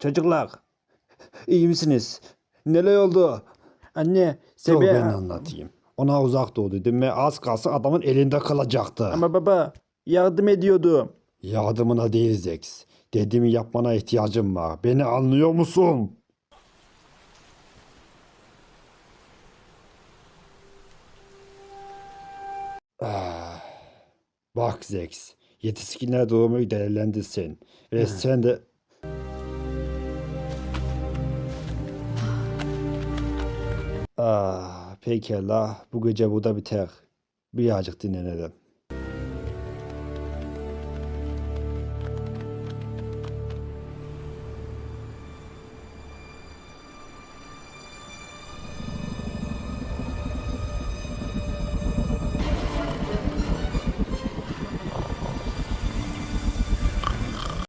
Çocuklar. iyi misiniz? Neler oldu? Anne. Dur Sebe... ben anlatayım. Ona uzak doğu dedim ve az kalsın adamın elinde kalacaktı. Ama baba yardım ediyordum. Yardımına değil Zex. Dediğimi yapmana ihtiyacım var. Beni anlıyor musun? Ah. Bak Zex. Yetişkinler durumu değerlendirsin. Ve sen de... Ah, pekala. Bu gece burada biter. Birazcık dinlenelim.